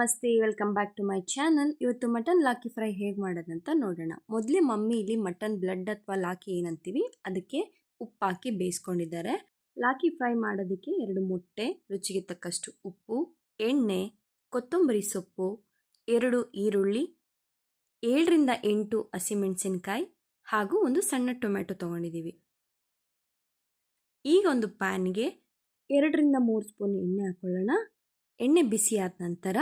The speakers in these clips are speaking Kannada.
ನಮಸ್ತೆ welcome back to my channel ಇವತ್ತು ಮಟನ್ ಲಾಕಿ ಫ್ರೈ ಹೇಗೆ ಮಾಡೋದಂತ ನೋಡೋಣ. ಮೊದಲೇ ಮಮ್ಮಿ ಇಲ್ಲಿ ಮಟನ್ ಬ್ಲಡ್ ಅಥವಾ ಲಾಕಿ ಏನಂತೀವಿ, ಅದಕ್ಕೆ ಉಪ್ಪು ಹಾಕಿ ಬೇಯಿಸ್ಕೊಂಡಿದ್ದಾರೆ. ಲಾಕಿ ಫ್ರೈ ಮಾಡೋದಕ್ಕೆ ಎರಡು ಮೊಟ್ಟೆ, ರುಚಿಗೆ ತಕ್ಕಷ್ಟು ಉಪ್ಪು, ಎಣ್ಣೆ, ಕೊತ್ತಂಬರಿ ಸೊಪ್ಪು, ಎರಡು ಈರುಳ್ಳಿ, ಏಳರಿಂದ ಎಂಟು ಹಸಿಮೆಣಸಿನ್ಕಾಯಿ ಹಾಗೂ ಒಂದು ಸಣ್ಣ ಟೊಮೆಟೊ ತೊಗೊಂಡಿದ್ದೀವಿ. ಈಗ ಒಂದು ಪ್ಯಾನ್ಗೆ ಎರಡರಿಂದ ಮೂರು ಸ್ಪೂನ್ ಎಣ್ಣೆ ಹಾಕ್ಕೊಳ್ಳೋಣ ಎಣ್ಣೆ ಬಿಸಿ ಆದ ನಂತರ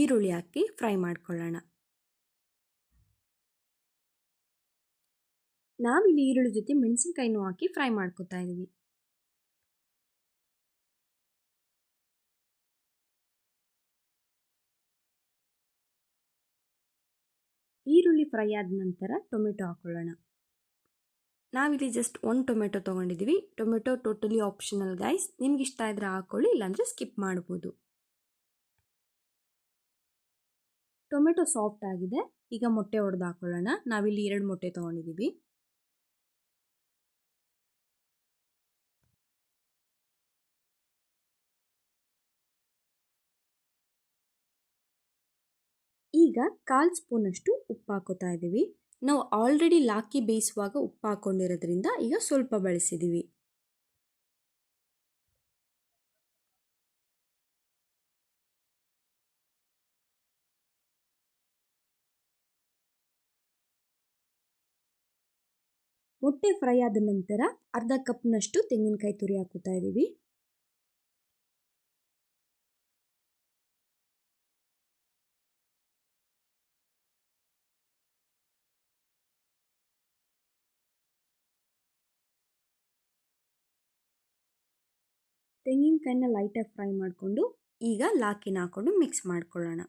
ಈರುಳ್ಳಿ ಹಾಕಿ ಫ್ರೈ ಮಾಡ್ಕೊಳ್ಳೋಣ. ನಾವಿಲ್ಲಿ ಈರುಳ್ಳಿ ಜೊತೆ ಮೆಣಸಿನ್ಕಾಯಿನೂ ಹಾಕಿ ಫ್ರೈ ಮಾಡ್ಕೊತಾ ಇದ್ದೀವಿ. ಈರುಳ್ಳಿ ಫ್ರೈ ಆದ ನಂತರ ಟೊಮೆಟೊ ಹಾಕೊಳ್ಳೋಣ. ನಾವಿಲ್ಲಿ ಜಸ್ಟ್ ಒಂದು ಟೊಮೆಟೊ ತೊಗೊಂಡಿದ್ದೀವಿ. Tomato totally optional, guys. ನಿಮ್ಗೆ ಇಷ್ಟ ಇದ್ರೆ ಹಾಕೊಳ್ಳಿ, ಇಲ್ಲಾಂದರೆ ಸ್ಕಿಪ್ ಮಾಡ್ಬೋದು. ಟೊಮೆಟೊ ಸಾಫ್ಟ್ ಆಗಿದೆ. ಈಗ ಮೊಟ್ಟೆ ಒಡೆದು ಹಾಕೊಳ್ಳೋಣ. ನಾವಿಲ್ಲಿ ಎರಡು ಮೊಟ್ಟೆ ತೊಗೊಂಡಿದ್ದೀವಿ ಈಗ ಕಾಲು ಸ್ಪೂನಷ್ಟು ಉಪ್ಪು ಹಾಕೋತಾ ಇದ್ದೀವಿ ನಾವು ಆಲ್ರೆಡಿ ಲಾಕಿ ಬೇಯಿಸುವಾಗ ಉಪ್ಪು ಹಾಕ್ಕೊಂಡಿರೋದ್ರಿಂದ ಈಗ ಸ್ವಲ್ಪ ಬಳಸಿದ್ದೀವಿ ಮೊಟ್ಟೆ ಫ್ರೈ ಆದ ನಂತರ ಅರ್ಧ ಕಪ್ನಷ್ಟು ತೆಂಗಿನಕಾಯಿ ತುರಿ ಹಾಕುತ್ತಾ ಇದ್ದೀವಿ. ತೆಂಗಿನಕಾಯಿನ ಲೈಟಾಗಿ ಫ್ರೈ ಮಾಡಿಕೊಂಡು ಈಗ ಲಾಕಿನ ಹಾಕೊಂಡು ಮಿಕ್ಸ್ ಮಾಡ್ಕೊಳ್ಳೋಣ.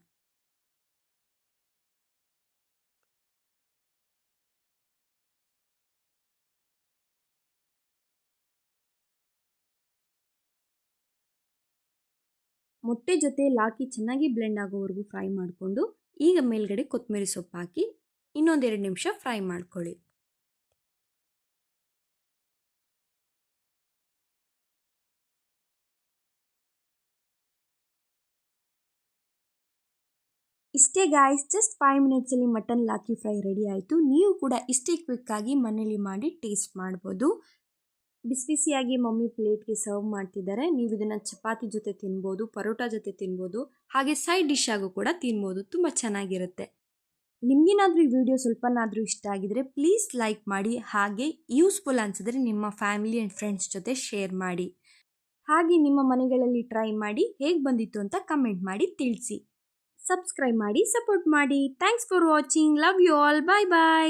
ಮೊಟ್ಟೆ ಜೊತೆ ಲಾಕಿ ಚೆನ್ನಾಗಿ ಬ್ಲೆಂಡ್ ಆಗೋವರೆಗೂ ಫ್ರೈ ಮಾಡಿಕೊಂಡು ಈಗ ಮೇಲ್ಗಡೆ ಕೊತ್ತಂಬರಿ ಸೊಪ್ಪು ಹಾಕಿ ಇನ್ನೊಂದೆರಡು ನಿಮಿಷ ಫ್ರೈ ಮಾಡ್ಕೊಳ್ಳಿ. ಇಷ್ಟೇ ಗಾಯ್ಸ್ ಜಸ್ಟ್ ಫೈವ್ ಮಿನಿಟ್ಸಲ್ಲಿ ಮಟನ್ ಲಾಕಿ ಫ್ರೈ ರೆಡಿ ಆಯಿತು. ನೀವು ಕೂಡ ಇಷ್ಟೇ ಕ್ವಿಕ್ಕಾಗಿ ಮನೇಲಿ ಮಾಡಿ ಟೇಸ್ಟ್ ಮಾಡ್ಬೋದು. ಬಿಸಿ ಬಿಸಿಯಾಗಿ ಮಮ್ಮಿ ಪ್ಲೇಟ್ಗೆ ಸರ್ವ್ ಮಾಡ್ತಿದ್ದಾರೆ. ನೀವು ಇದನ್ನು ಚಪಾತಿ ಜೊತೆ ತಿನ್ಬೋದು, ಪರೋಟ ಜೊತೆ ತಿನ್ಬೋದು, ಹಾಗೆ ಸೈಡ್ ಡಿಶ್ ಆಗೂ ಕೂಡ ತಿನ್ಬೋದು. ತುಂಬ ಚೆನ್ನಾಗಿರುತ್ತೆ. ನಿಮಗೇನಾದರೂ ಈ ವಿಡಿಯೋ ಸ್ವಲ್ಪನಾದರೂ ಇಷ್ಟ ಆಗಿದರೆ ಪ್ಲೀಸ್ ಲೈಕ್ ಮಾಡಿ, ಹಾಗೆ ಯೂಸ್ಫುಲ್ ಅನಿಸಿದ್ರೆ ನಿಮ್ಮ ಫ್ಯಾಮಿಲಿ ಆ್ಯಂಡ್ ಫ್ರೆಂಡ್ಸ್ ಜೊತೆ ಶೇರ್ ಮಾಡಿ. ಹಾಗೆ ನಿಮ್ಮ ಮನೆಗಳಲ್ಲಿ ಟ್ರೈ ಮಾಡಿ, ಹೇಗೆ ಬಂದಿತ್ತು ಅಂತ ಕಮೆಂಟ್ ಮಾಡಿ ತಿಳಿಸಿ. ಸಬ್ಸ್ಕ್ರೈಬ್ ಮಾಡಿ, ಸಪೋರ್ಟ್ ಮಾಡಿ. Thanks for watching. Love you all. Bye bye.